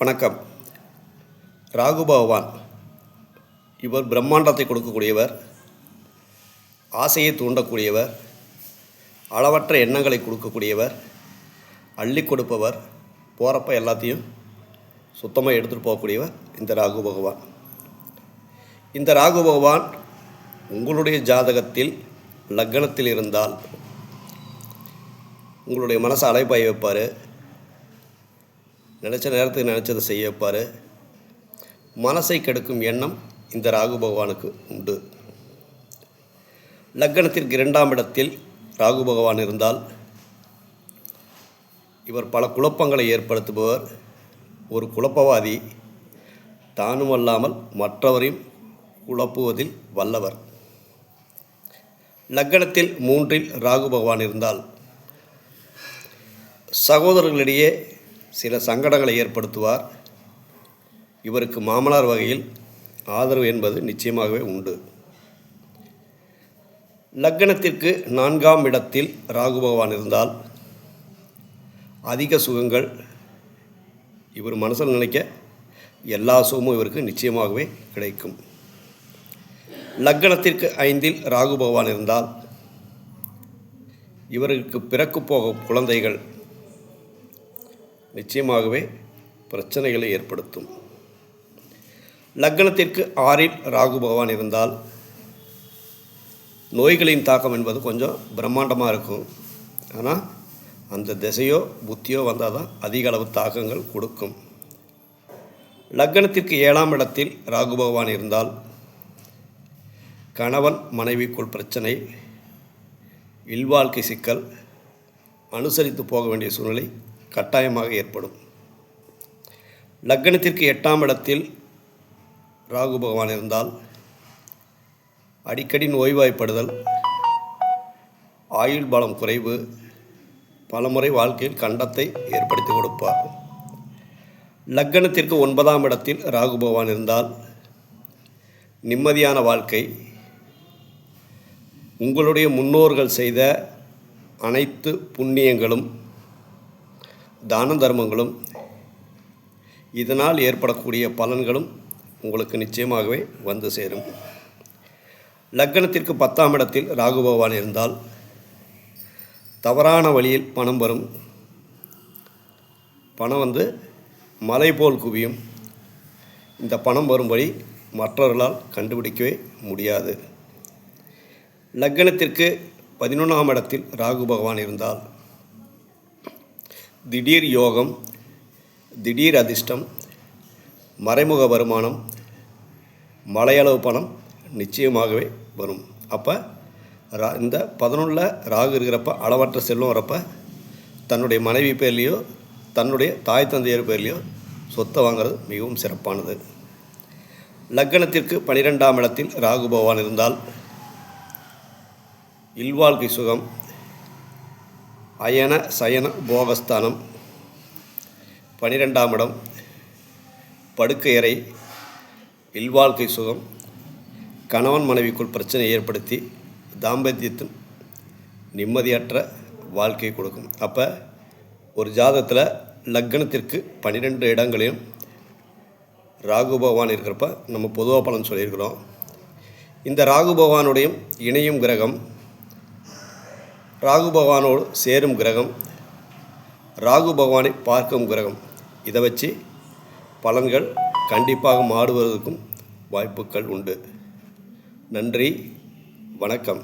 வணக்கம். ராகு பகவான் இவர் பிரம்மாண்டத்தை கொடுக்கக்கூடியவர் ஆசையை தூண்டக்கூடியவர் அளவற்ற எண்ணங்களை கொடுக்கக்கூடியவர் அள்ளி கொடுப்பவர் போகிறப்ப எல்லாத்தையும் சுத்தமாக எடுத்துகிட்டு போகக்கூடியவர் இந்த ராகு பகவான். இந்த ராகு பகவான் உங்களுடைய ஜாதகத்தில் லக்னத்தில் இருந்தால் உங்களுடைய மனசை அலைப்பாய வைப்பார். நினச்ச நேரத்துக்கு நினச்சதை செய்ய வைப்பார் மனசை கெடுக்கும் எண்ணம் இந்த ராகு பகவானுக்கு உண்டு. லக்கணத்திற்கு இரண்டாம் இடத்தில் ராகு பகவான் இருந்தால் இவர் பல குழப்பங்களை ஏற்படுத்துபவர். ஒரு குழப்பவாதி தானும் அல்லாமல் மற்றவரையும் குழப்புவதில் வல்லவர். லக்கணத்தில் மூன்றில் ராகு பகவான் இருந்தால் சகோதரர்களிடையே சில சங்கடங்களை ஏற்படுத்துவார். இவருக்கு மாமனார் வகையில் ஆதரவு என்பது நிச்சயமாகவே உண்டு. லக்கணத்திற்கு நான்காம் இடத்தில் ராகு பகவான் இருந்தால் அதிக சுகங்கள் இவர் மனசில் நினைக்க எல்லா சுகமும் இவருக்கு நிச்சயமாகவே கிடைக்கும். லக்கணத்திற்கு ஐந்தில் ராகு பகவான் இருந்தால் இவருக்கு பிறக்கு போகும் குழந்தைகள் நிச்சயமாகவே பிரச்சனைகளை ஏற்படுத்தும். லக்கணத்திற்கு ஆறில் ராகு பகவான் இருந்தால் நோய்களின் தாக்கம் என்பது கொஞ்சம் பிரம்மாண்டமாக இருக்கும். ஆனால் அந்த திசையோ புத்தியோ வந்தால் தான் அதிக அளவு தாக்கங்கள் கொடுக்கும். லக்கணத்திற்கு ஏழாம் இடத்தில் ராகு பகவான் இருந்தால் கணவன் மனைவிக்குள் பிரச்சனை இல்வாழ்க்கை சிக்கல் அனுசரித்து போக வேண்டிய சூழ்நிலை கட்டாயமாக ஏற்படும். லக்கணத்திற்கு எட்டாம் இடத்தில் ராகு பகவான் இருந்தால் அடிக்கடி நோய்வாய்ப்படுதல் ஆயுள் பலம் குறைவு பலமுறை வாழ்க்கையில் கண்டத்தை ஏற்படுத்தி கொடுப்பார். லக்கணத்திற்கு ஒன்பதாம் இடத்தில் ராகு பகவான் இருந்தால் நிம்மதியான வாழ்க்கை உங்களுடைய முன்னோர்கள் செய்த அனைத்து புண்ணியங்களும் தான தர்மங்களும் இதனால் ஏற்படக்கூடிய பலன்களும் உங்களுக்கு நிச்சயமாகவே வந்து சேரும். லக்கணத்திற்கு பத்தாம் இடத்தில் ராகு பகவான் இருந்தால் தவறான வழியில் பணம் வரும். பணம் வந்து மலை போல் குவியும். இந்த பணம் வரும்படி மற்றவர்களால் கண்டுபிடிக்கவே முடியாது. லக்கணத்திற்கு பதினொன்றாம் இடத்தில் ராகு பகவான் இருந்தால் திடீர் யோகம் திடீர் அதிர்ஷ்டம் மறைமுக வருமானம் மலையளவு பணம் நிச்சயமாகவே வரும். அப்போ ரா இந்த பதினொன்றில் ராகு இருக்கிறப்ப அளவற்ற செல்வம் வரப்ப தன்னுடைய மனைவி பேர்லேயோ தன்னுடைய தாய் தந்தையர் பேர்லேயோ சொத்தை வாங்குறது மிகவும் சிறப்பானது. லக்கணத்திற்கு பனிரெண்டாம் இடத்தில் ராகு பகவான் இருந்தால் இல்வாழ்க்கை சுகம் அயன சயன போகஸ்தானம் பனிரெண்டாம் இடம் படுக்கையறை இல்வாழ்க்கை சுகம் கணவன் மனைவிக்குள் பிரச்சனை ஏற்படுத்தி தாம்பத்தியத்தின் நிம்மதியற்ற வாழ்க்கையை கொடுக்கும். அப்போ ஒரு ஜாதத்தில் லக்னத்திற்கு பன்னிரெண்டு இடங்களிலும் ராகு பகவான் இருக்கிறப்ப நம்ம பொதுவாக பலன் சொல்லியிருக்கிறோம். இந்த ராகு பகவானுடைய இணையும் கிரகம் ராகு பகவானோடு சேரும் கிரகம் ராகு பகவானை பார்க்கும் கிரகம். இதை வச்சு பலன்கள் கண்டிப்பாக மாறுவதற்கும் வாய்ப்புகள் உண்டு. நன்றி வணக்கம்.